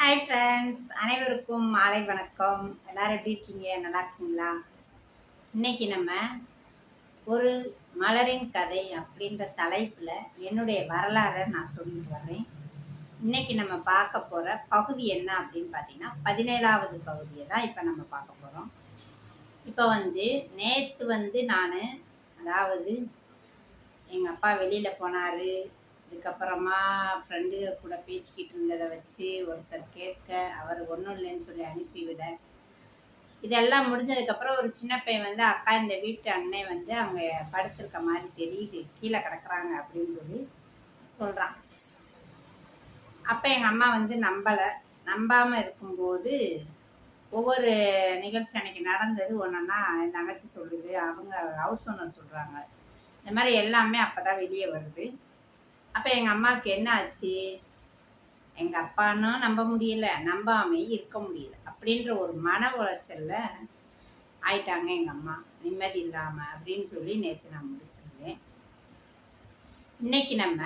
Hi friends அனைவருக்கும் மாலை வணக்கம். எல்லாரும் எப்படி இருக்கீங்க? நல்லா இருக்கீங்களா? இன்னைக்கு நம்ம ஒரு மலரின் கதை அப்படின்ற தலைப்பில் என்னுடைய வரலாறை நான் சொல்லிட்டு வர்றேன். இன்றைக்கி நம்ம பார்க்க போகிற பகுதி என்ன அப்படின்னு பார்த்தீங்கன்னா பதினேழாவது பகுதியை தான் இப்போ நம்ம பார்க்க போகிறோம் இப்போ வந்து நேற்று வந்து நான் அதாவது எங்கள் அப்பா வெளியில் போனார். அதுக்கப்புறமா ஃப்ரெண்டு கூட பேசிக்கிட்டு இருந்ததை வச்சு ஒருத்தர் கேட்க அவர் ஒன்றும் இல்லைன்னு சொல்லி அனுப்பிவிட இதெல்லாம் முடிஞ்சதுக்கப்புறம் ஒரு சின்ன பையன் வந்து அக்கா இந்த வீட்டு அண்ணன் வந்து அவங்க படுத்திருக்க மாதிரி தெரியுது கீழே கிடக்குறாங்க அப்படின்னு சொல்லி சொல்கிறான் அப்போ எங்கள் அம்மா வந்து நம்பலை. நம்பாமல் இருக்கும்போது ஒவ்வொரு நிகழ்ச்சி அன்னைக்கு நடந்தது ஒன்றுன்னா என் தங்கச்சி சொல்லுது அவங்க ஹவுஸ் ஓனர் சொல்கிறாங்க இந்த மாதிரி எல்லாமே அப்போ தான் வெளியே வருது. அப்போ எங்கள் அம்மாவுக்கு என்ன ஆச்சு எங்கள் அப்பானும் நம்ப முடியல. நம்பாமே இருக்க முடியல. அப்படின்ற ஒரு மன உளைச்சல்ல ஆயிட்டாங்க எங்கள் அம்மா. நிம்மதி இல்லாமல் அப்படின்னு சொல்லி நேற்று நான் முடிச்சிருந்தேன். இன்னைக்கு நம்ம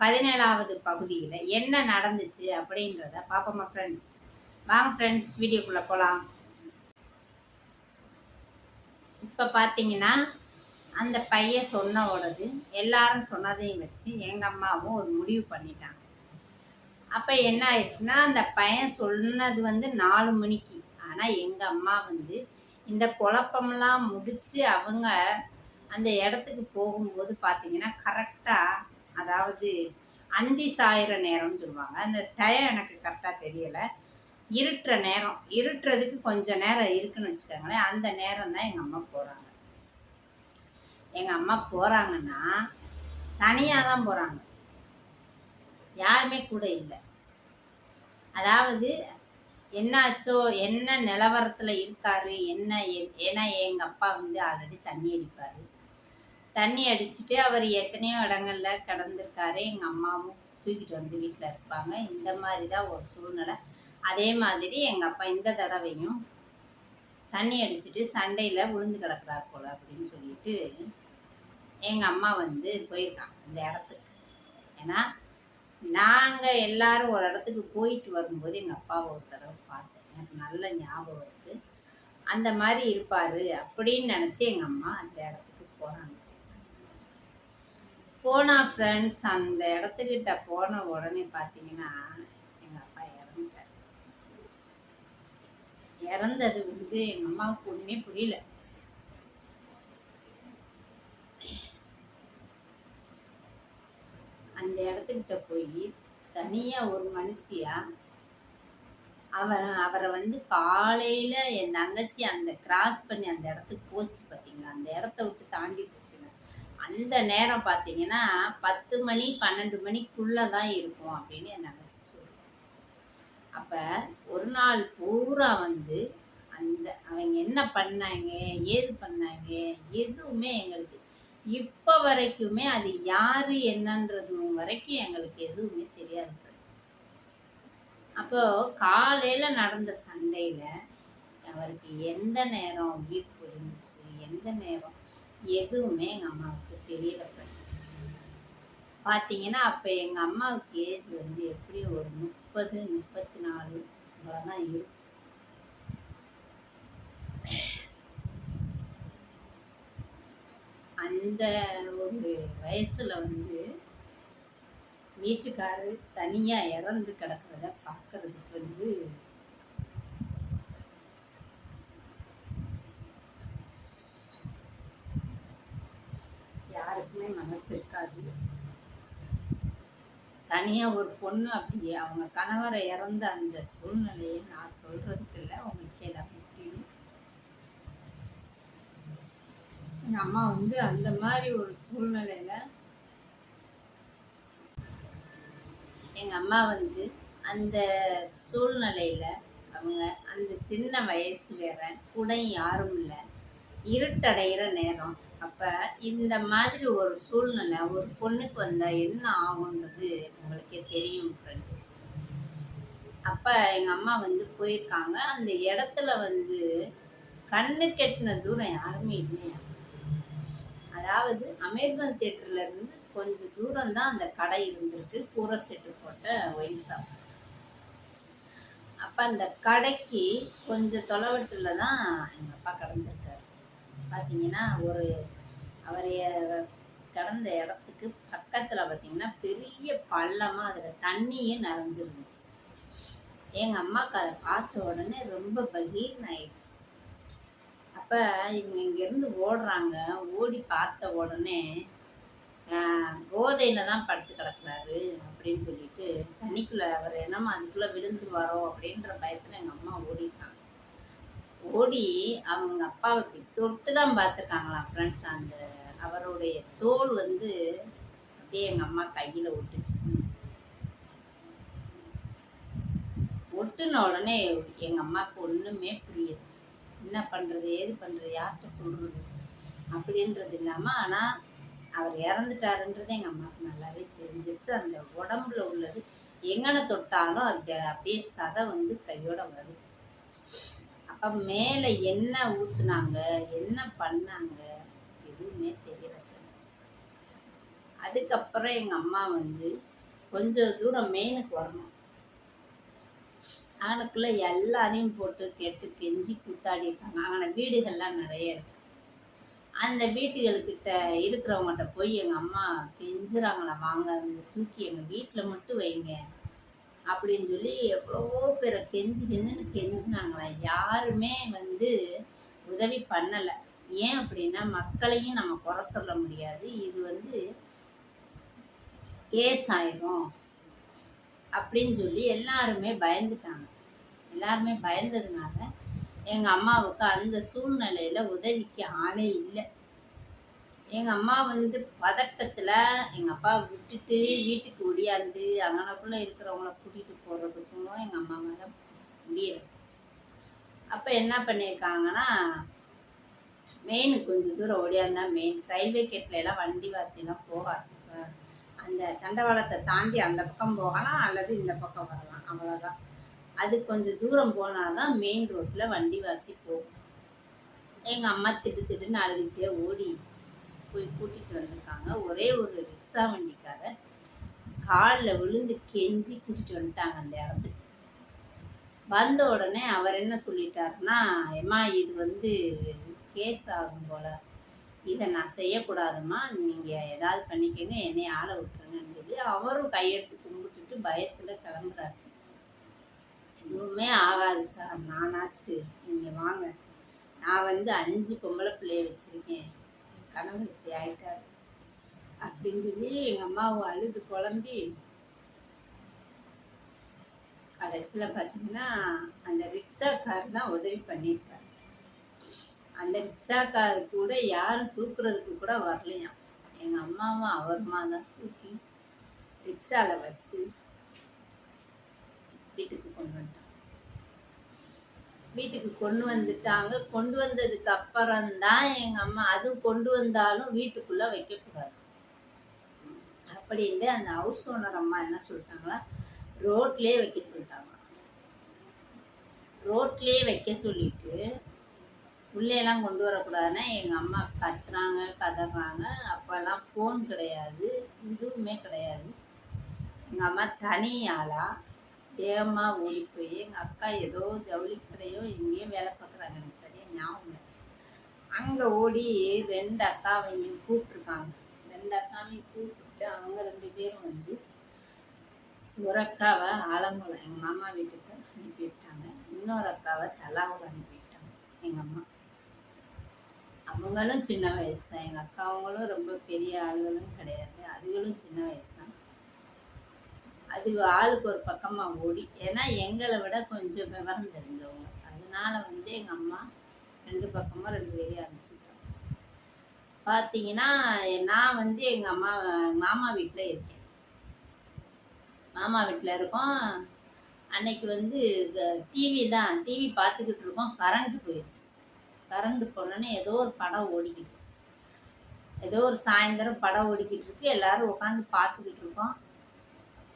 பதினேழாவது பகுதியில் என்ன நடந்துச்சு அப்படின்றத பார்ப்போமா ஃப்ரெண்ட்ஸ் வாங்க ஃப்ரெண்ட்ஸ் வீடியோக்குள்ளே போகலாம் இப்போ பார்த்தீங்கன்னா அந்த பையன் சொன்ன உடனே எல்லாரும் சொன்னதையும் வச்சு எங்கள் அம்மாவும் ஒரு முடிவு பண்ணிட்டாங்க. அப்போ என்ன ஆயிடுச்சுன்னா அந்த பையன் சொன்னது வந்து நாலு மணிக்கு. ஆனால் எங்கள் அம்மா வந்து இந்த குழப்பம்லாம் முடித்து அவங்க அந்த இடத்துக்கு போகும்போது பார்த்தீங்கன்னா கரெக்டாக அதாவது அந்தி சாயிற நேரம்னு சொல்லுவாங்க. அந்த டயம் எனக்கு கரெக்டாக தெரியலை. இருட்டுற நேரம். இருட்டுறதுக்கு கொஞ்சம் நேரம் இருக்குன்னு வச்சுக்கோங்களேன். அந்த நேரம் தான் எங்கள் அம்மா போகிறாங்க எங்கள் அம்மா போகிறாங்கன்னா தனியாக தான் போகிறாங்க யாருமே கூட இல்லை. அதாவது என்னாச்சோ என்ன நிலவரத்தில் இருக்காரு என்ன ஏன்னா எங்கள் அப்பா வந்து ஆல்ரெடி தண்ணி அடிப்பார். தண்ணி அடிச்சுட்டு அவர் எத்தனையோ இடங்கள்ல கடந்திருக்காரு. எங்கள் அம்மாவும் தூக்கிட்டு வந்து வீட்டில் இருப்பாங்க. இந்த மாதிரி தான் ஒரு சூழ்நிலை. அதே மாதிரி எங்கள் அப்பா இந்த தடவையும் தண்ணி அடிச்சுட்டு சண்டையில் விழுந்து கிடக்கிறார் போல் அப்படின்னு சொல்லிட்டு எங்கள் அம்மா வந்து போயிருக்காங்க இந்த இடத்துக்கு. ஏன்னா நாங்கள் எல்லாரும் ஒரு இடத்துக்கு போயிட்டு வரும்போது எங்கள் அப்பாவை ஒரு தடவை பார்த்தேன். எனக்கு நல்ல ஞாபகம் இருக்குது அந்த மாதிரி இருப்பார் அப்படின்னு நினச்சி எங்கள் அம்மா அந்த இடத்துக்கு போனாங்க. போனா ஃப்ரெண்ட்ஸ் அந்த இடத்துக்கிட்ட போன உடனே பார்த்தீங்கன்னா எங்கள் அப்பா இறந்துட்டார். இறந்தது வந்து எங்கள் அம்மாவுக்கு ஒன்றுமே புரியல. அந்த இடத்துக்கிட்ட போய் தனியாக ஒரு மனுஷியா அவர் அவரை வந்து காலையில் என் தங்கச்சி அந்த கிராஸ் பண்ணி அந்த இடத்துக்கு போச்சு பார்த்தீங்களா அந்த இடத்த விட்டு தாண்டி போச்சுங்க. அந்த நேரம் பார்த்தீங்கன்னா பத்து மணி பன்னெண்டு மணிக்குள்ளே தான் இருக்கும் அப்படின்னு என் தங்கச்சி சொல்லுவாங்க அப்போ ஒரு நாள் பூரா வந்து அந்த அவங்க என்ன பண்ணாங்க? ஏது பண்ணாங்க? எதுவுமே எங்களுக்கு இப்போ வரைக்குமே அது யார் என்னன்றது வரைக்கும் எங்களுக்கு எதுவுமே தெரியாது ஃப்ரெண்ட்ஸ் அப்போ காலையில் நடந்த சண்டையில் அவருக்கு எந்த நேரம் உயிர் புரிஞ்சிச்சு எந்த நேரம் எதுவுமே எங்கள் அம்மாவுக்கு தெரியல ஃப்ரெண்ட்ஸ் பார்த்தீங்கன்னா அப்போ எங்கள் அம்மாவுக்கு ஏஜ் வந்து எப்படி ஒரு முப்பது முப்பத்தி நாலு தான் இருக்கும் அந்த ஒரு வயசில் வந்து வீட்டுக்காரு தனியாக இறந்து கிடக்கிறத பார்க்கறதுக்கு வந்து யாருக்குமே மனசு இருக்காது. தனியாக ஒரு பொண்ணு அப்படி அவங்க கணவரை இறந்த அந்த சூழ்நிலையை நான் சொல்கிறதுக்கு இல்லை உங்களுக்கு எல்லாமே எங்கள் அம்மா வந்து அந்த மாதிரி ஒரு சூழ்நிலையில் எங்கள் அம்மா வந்து அந்த சூழ்நிலையில் அவங்க அந்த சின்ன வயசு வேற கூட யாரும் இல்லை. இருட்டடைகிற நேரம். அப்போ இந்த மாதிரி ஒரு சூழ்நிலை ஒரு பொண்ணுக்கு வந்தால் என்ன ஆகுன்றது உங்களுக்கே தெரியும் ஃப்ரெண்ட்ஸ் அப்போ எங்கள் அம்மா வந்து போயிருக்காங்க. அந்த இடத்துல வந்து கண்ணு கெட்டின தூரம் யாருமே இல்லையா? அதாவது அமேர்வன் தேட்டர்ல இருந்து கொஞ்சம் தூரம் தான் அந்த கடை இருந்திருக்கு கூரை செட்டு போட்ட ஒயின் ஷாப் அப்போ அந்த கடைக்கு கொஞ்சம் தொலைவட்டில் தான் எங்கள் அப்பா கடந்திருக்காரு. பார்த்தீங்கன்னா ஒரு அவர் கடந்த இடத்துக்கு பக்கத்தில் பார்த்தீங்கன்னா பெரிய பள்ளமாக அதில் தண்ணியே நிறைஞ்சிருந்துச்சு. எங்கள் அம்மாவுக்கு அதை பார்த்த உடனே ரொம்ப பகீர்னு ஆயிடுச்சு. அப்போ இவங்க இங்கேருந்து ஓடுறாங்க. ஓடி பார்த்த உடனே போதையில் தான் படுத்து கிடக்குறாரு அப்படின்னு சொல்லிட்டு தண்ணிக்குள்ளே அவர் என்னமோ அதுக்குள்ளே விழுந்து வரோம் அப்படின்ற பயத்தில் எங்கள் அம்மா ஓடிட்டாங்க. ஓடி அவங்க அப்பாவுக்கு தொட்டு தான் பார்த்துருக்காங்களாம் ஃப்ரெண்ட்ஸ் அந்த அவருடைய தோல் வந்து அப்படியே எங்கள் அம்மா கையில் ஒட்டுச்சு. ஒட்டுன உடனே எங்கள் அம்மாவுக்கு ஒன்றுமே புரியுது என்ன பண்ணுறது ஏது பண்ணுறது யார்கிட்ட சொல்கிறது அப்படின்றது இல்லாமல் ஆனால் அவர் இறந்துட்டாருன்றது எங்கள் அம்மாவுக்கு நல்லாவே தெரிஞ்சிச்சு அந்த உடம்புல உள்ளது எங்கன தொட்டாலும் அது அப்படியே சதை வந்து கையோட வருது. அப்போ மேலே என்ன ஊற்றுனாங்க என்ன பண்ணாங்க எதுவுமே தெரியல ஃப்ரெண்ட்ஸ் அதுக்கப்புறம் எங்கள் அம்மா வந்து கொஞ்சம் தூரம் மெயினுக்கு வரணும். அவனுக்குள்ள எல்லாரையும் போட்டு கெட்டு கெஞ்சி கூத்தாடி இருக்காங்க அவனை வீடுகள்லாம் நிறைய இருக்கு. அந்த வீட்டுகளுக்கிட்ட இருக்கிறவங்ககிட்ட போய் எங்கள் அம்மா கெஞ்சுறாங்களா வாங்க அந்த தூக்கி எங்கள் வீட்டில் மட்டும் வைங்க அப்படின்னு சொல்லி எவ்வளவோ பேரை கெஞ்சி கெஞ்சுன்னு கெஞ்சினாங்களா. யாருமே வந்து உதவி பண்ணலை. ஏன் அப்படின்னா மக்களையும் நம்ம குறை சொல்ல முடியாது. இது வந்து கேஸ் ஆயிரும். அப்படின்னு சொல்லி எல்லாருமே பயந்துட்டாங்க. எல்லாருமே பயந்ததுனால எங்கள் அம்மாவுக்கு அந்த சூழ்நிலையில் உதவிக்கு ஆளே இல்லை. எங்கள் அம்மா வந்து பதட்டத்தில் எங்கள் அப்பா விட்டுட்டு வீட்டுக்கு ஒடியாந்து அங்கனக்குள்ளே இருக்கிறவங்கள கூட்டிகிட்டு போகிறதுக்கும் எங்கள் அம்மா மேலே முடியலை. அப்போ என்ன பண்ணியிருக்காங்கன்னா மெயின் கொஞ்சம் தூரம் ஓடியாந்தா மெயின் ரயில்வே கேட்டில் எல்லாம் வண்டி வாசியெல்லாம் போகாது. அந்த தண்டவாளத்தை தாண்டி அந்த பக்கம் போகலாம் அல்லது இந்த பக்கம் வரலாம். அவ்வளோதான் அது கொஞ்சம் தூரம் போனால் தான் மெயின் ரோட்டில் வண்டி வாசி போகும். எங்கள் அம்மா திட்டு திட்டுன்னு அழுதுகிட்டே ஓடி போய் கூட்டிகிட்டு வந்திருக்காங்க. ஒரே ஒரு ரிக்ஷா வண்டிக்காரர் காலில் விழுந்து கெஞ்சி கூட்டிகிட்டு வந்துட்டாங்க அந்த இடத்துக்கு. வந்த உடனே அவர் என்ன சொல்லிட்டாருன்னா ஏம்மா இது வந்து கேஸ் ஆகும் போல். இதை நான் செய்யக்கூடாதும்மா நீங்கள் ஏதாவது பண்ணிக்கங்க என்னை ஆளை விட்டுருங்கன்னு சொல்லி அவரும் கையெடுத்து கும்பிட்டுட்டு பயத்தில் கிளம்புறாரு. எதுவுமே ஆகாது சார் நானாச்சு நீங்கள் வாங்க. நான் வந்து அஞ்சு பொம்பளை பிள்ளைய வச்சுருக்கேன். கணவர் இப்படி ஆகிட்டார் அப்படின்னு சொல்லி எங்கள் அம்மாவை அழுது குழம்பி கடைசியில் பார்த்தீங்கன்னா அந்த ரிக்ஷாக்கார் தான் உதவி பண்ணியிருக்காரு. அந்த ரிக்ஷாக்கார் கூட யாரும் தூக்குறதுக்கு கூட வரலையாம். எங்கள் அம்மாவும் அவருமா தான் தூக்கி ரிக்ஷாவில் வச்சு வீட்டுக்கு கொண்டு வந்துட்டாங்க. வீட்டுக்கு கொண்டு வந்துட்டாங்க. கொண்டு வந்ததுக்கு அப்புறம்தான் எங்கள் அம்மா அதுவும் கொண்டு வந்தாலும் வீட்டுக்குள்ளே வைக்கக்கூடாது. அப்படின்ட்டு அந்த ஹவுஸ் ஓனர் அம்மா என்ன சொல்லிட்டாங்களா ரோட்லேயே வைக்க சொல்லிட்டாங்க. ரோட்லேயே வைக்க சொல்லிட்டு உள்ளேலாம் கொண்டு வரக்கூடாதுன்னா எங்கள் அம்மா கத்துறாங்க கதறாங்க. அப்போல்லாம் ஃபோன் கிடையாது இதுவுமே கிடையாது. எங்கள் அம்மா தனி ஆளாக வேகமாக ஓடி போய் எங்கள் அக்கா ஏதோ ஜவுளி கடையோ எங்கேயோ வேலை பார்க்குறாங்க எனக்கு சரியாக ஞாபகம் இல்லை. அங்கே ஓடி ரெண்டு அக்காவையும் கூப்பிட்ருக்காங்க ரெண்டு அக்காவையும் கூப்பிட்டு அவங்க ரெண்டு பேரும் வந்து ஒரு அக்காவை ஆலங்குளம் எங்கள் மாமா வீட்டுக்கு அனுப்பி விட்டாங்க. இன்னொரு அக்காவை தலாவில் அனுப்பி விட்டாங்க எங்கள் அம்மா. அவங்களும் சின்ன வயசு தான் எங்கள் அக்கா அவங்களும் ரொம்ப பெரிய ஆளுகளும் கிடையாது. அதுகளும் சின்ன வயசு தான் அது ஆளுக்கு ஒரு பக்கமாக ஓடி. ஏன்னா எங்களை விட கொஞ்சம் விவரம் தெரிஞ்சவங்க. அதனால வந்து எங்கள் அம்மா ரெண்டு பக்கமாக ரெண்டு பேரையும் அனுப்பிச்சுட்டாங்க. பார்த்தீங்கன்னா நான் வந்து எங்கள் அம்மா மாமா வீட்டில் இருக்கேன். மாமா வீட்டில் இருக்கோம். அன்னைக்கு வந்து டிவி தான். டிவி பார்த்துக்கிட்டு இருக்கோம். கரண்ட்டு போயிடுச்சு கரண்ட் போனோன்னே ஏதோ ஒரு படம் ஓடிக்கிட்டு ஏதோ ஒரு சாயந்தரம் படம் ஓடிக்கிட்டு இருக்கு. எல்லாரும் உட்காந்து பார்த்துக்கிட்டு இருக்கோம்.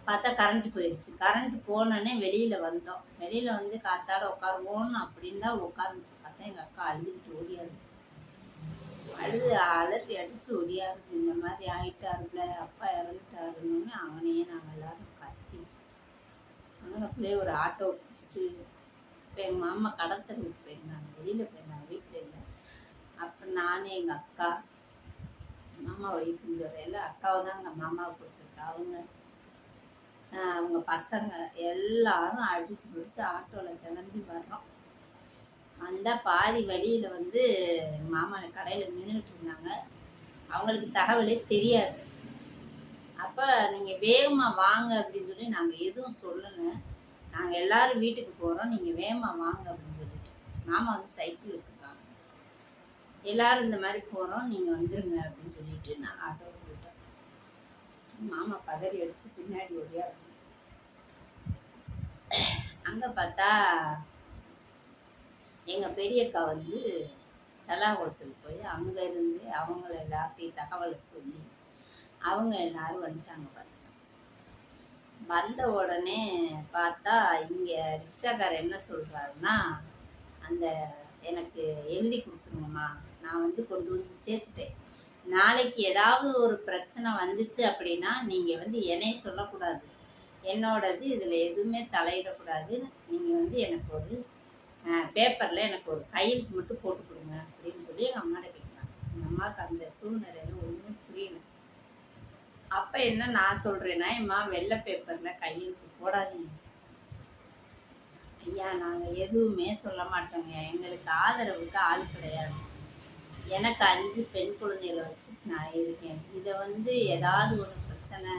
பார்த்தா கரண்ட் போயிடுச்சு கரண்ட் போனோடனே வெளியில் வந்தோம். வெளியில் வந்து காத்தாட உட்காருவோன்னு அப்படின்னு தான் உட்காந்து பார்த்தா எங்கள் அக்கா அழுதுகிட்டு ஓடியாது அழுது அலறி அடித்து ஓடியாது இந்த மாதிரி ஆயிட்டாருல அப்பா இறந்துட்டாருன்னு அவனையே நாங்கள் எல்லோரும் கத்தி. அங்கனக்குள்ளே ஒரு ஆட்டோ பிடிச்சிட்டு இப்போ எங்கள் மாமா கடத்தலுக்கு போயிருந்தாங்க. வெளியில் போயிருந்தாங்க. நான் எங்கள் அக்கா மாமா ஒய்ஃப் இங்கே எல்லாம் அக்காவை தான் எங்கள் மாமாவை கொடுத்துருக்கா. அவங்க அவங்க பசங்க எல்லாரும் அடித்து பிடிச்சி ஆட்டோவில் கிளம்பி வர்றோம். வந்தால் பாதி வழியில் வந்து எங்கள் மாமா கடையில் நின்றுட்டு இருந்தாங்க. அவங்களுக்கு தகவலே தெரியாது. அப்போ நீங்கள் வேகமாக வாங்க அப்படின்னு சொல்லி நாங்கள் எதுவும் சொல்லலை. நாங்கள் எல்லாரும் வீட்டுக்கு போகிறோம் நீங்கள் வேகமாக வாங்க அப்படின்னு சொல்லிட்டு. மாமா வந்து சைக்கிள் வச்சுருக்காங்க எல்லாரும் இந்த மாதிரி போகிறோம் நீங்கள் வந்துருங்க அப்படின்னு சொல்லிட்டு நான் ஆட்டோவில் போயிட்டேன் மாமா பதறி அடித்து பின்னாடி ஓடியா அங்கே பார்த்தா எங்கள் பெரியக்கா வந்து தலாகுளத்துக்கு போய் அங்கே இருந்து அவங்கள எல்லாத்தையும் தகவலை சொல்லி அவங்க எல்லாரும் வந்துட்டாங்க பார்த்தா. வந்த உடனே பார்த்தா இங்கே ரிக்ஷாக்காரர் என்ன சொல்கிறாருன்னா அந்த எனக்கு எழுதி கொடுத்துருங்கம்மா. நான் வந்து கொண்டு வந்து சேர்த்துட்டேன். நாளைக்கு ஏதாவது ஒரு பிரச்சனை வந்துச்சு அப்படின்னா நீங்கள் வந்து என்னை சொல்லக்கூடாது. என்னோடது இதில் எதுவுமே தலையிடக்கூடாது. நீங்கள் வந்து எனக்கு ஒரு பேப்பரில் எனக்கு ஒரு கையெழுத்து மட்டும் போட்டு கொடுங்க அப்படின்னு சொல்லி எங்கள் அம்மாட்ட கேட்குறாங்க. எங்கள் அம்மாவுக்கு அந்த சூழ்நிலையில் ஒன்றும் புரியல. அப்போ என்ன நான் சொல்கிறேன்னா எம்மா வெள்ளை பேப்பரில் கையெழுத்து போடாதீங்க. ஐயா நாங்கள் எதுவுமே சொல்ல மாட்டோங்க. எங்களுக்கு ஆதரவுக்கு ஆள் கிடையாது. எனக்கு அஞ்சு பெண் குழந்தைகளை வச்சு நான் இருக்கேன். இதை வந்து ஏதாவது ஒரு பிரச்சனை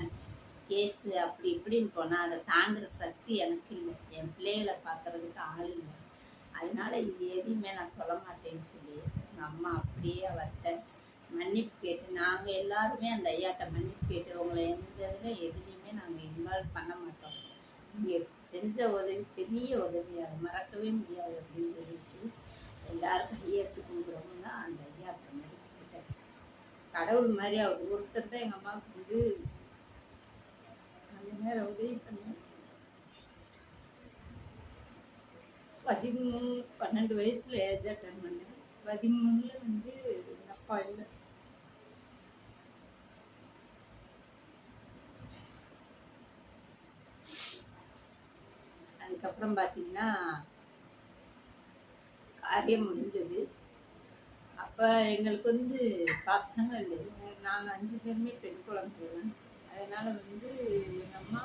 கேஸு அப்படி இப்படின்னு போனால் அதை தாங்குகிற சக்தி எனக்கு இல்லை. என் பிள்ளைகளை பார்க்குறதுக்கு ஆள் இல்லை. அதனால இது எதையுமே நான் சொல்ல மாட்டேன்னு சொல்லி எங்கள் அம்மா அப்படியே அவர்கிட்ட மன்னிப்பு கேட்டு நாங்கள் எல்லாருமே அந்த ஐயாட்ட மன்னிப்பு கேட்டு உங்களை எந்த இதில் எதுலேயுமே நாங்கள் இன்வால்வ் பண்ண மாட்டோம். நீங்கள் செஞ்ச உதவி பெரிய உதவி அதை மறக்கவே முடியாது அப்படின்னு சொல்லிட்டு எல்லாருக்கும் ஐயத்து கொடுக்குறவங்க தான் அந்த ஐயா அப்புறமேட்டு கடவுள் மாதிரி அவர் ஒருத்தர் தான் எங்கள் அம்மாவுக்கு வந்து அந்த நேரம் உதவி பண்ணி பதிமூணு பன்னெண்டு வயசில் ஏஜ் அட்டன் பண்ணேன். பதிமூணில் வந்து எங்கள் அப்பா இல்லை. அதுக்கப்புறம் பார்த்தீங்கன்னா காரியம் முடிஞ்சது. அப்போ எங்களுக்கு வந்து பசங்க இல்லை. நாங்கள் அஞ்சு பேருமே பெண் குழந்தைங்க அதனால் வந்து எங்கள் அம்மா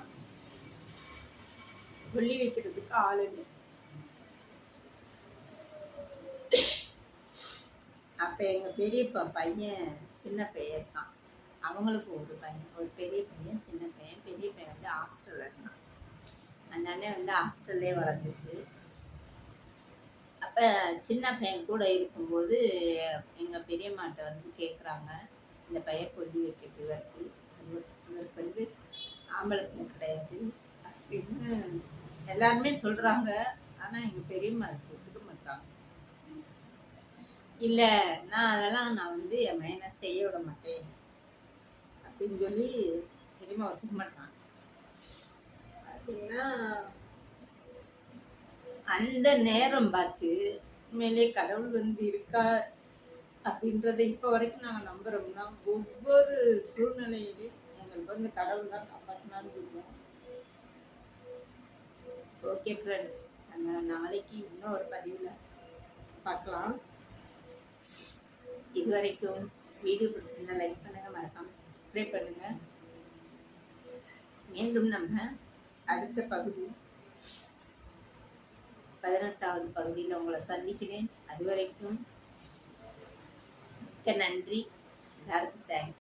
சொல்லி வைக்கிறதுக்கு ஆள் இல்லை. அப்போ எங்கள் பெரியப்பா பையன் சின்ன பையன் தான். அவங்களுக்கு ஒரு பையன் ஒரு பெரிய பையன் சின்ன பையன். பெரிய பையன் வந்து ஹாஸ்டலில் இருந்தான். அந்த அண்ணன் வந்து ஹாஸ்டல்லே வளர்ந்துச்சு. அப்போ சின்ன பையன் கூட இருக்கும்போது எங்கள் பெரியம்மாட்ட வந்து கேட்குறாங்க இந்த பையன் கொல்லி வைக்கிறது இவருக்கு. இவருக்கு வந்து ஆம்பளை பையன் கிடையாது அப்படின்னு எல்லாருமே சொல்கிறாங்க ஆனால் எங்கள் பெரியம்மா அதுக்கு ஒத்துக்க மாட்டாங்க இல்லை நான் அதெல்லாம் நான் வந்து என் மையனை செய்ய விட மாட்டேன் அப்படின்னு சொல்லி பெரியம்மா ஒத்துக்க மாட்டான் பார்த்தீங்கன்னா அந்த நேரம் பார்த்து உண்மையிலே கடவுள் வந்து இருக்கா? அப்படின்றத இப்போ வரைக்கும் நாங்கள் நம்புகிறோம்னா ஒவ்வொரு சூழ்நிலையிலையும் எங்களுக்கு வந்து கடவுள் தான் காப்பாற்றினான்னு சொல்லுவோம் ஓகே ஃப்ரெண்ட்ஸ் நம்ம நாளைக்கு இன்னும் ஒரு பதிவில் பார்க்கலாம். இது வரைக்கும் வீடியோ பிடிச்சிருந்தா லைக் பண்ணுங்கள் மறக்காமல் சப்ஸ்கிரைப் பண்ணுங்கள் மீண்டும் நம்ம அடுத்த பகுதி பதினெட்டாவது பகுதியில் உங்களை சந்திக்கிறேன். அது வரைக்கும் மிக்க நன்றி. எல்லாருக்கும் தேங்க்ஸ்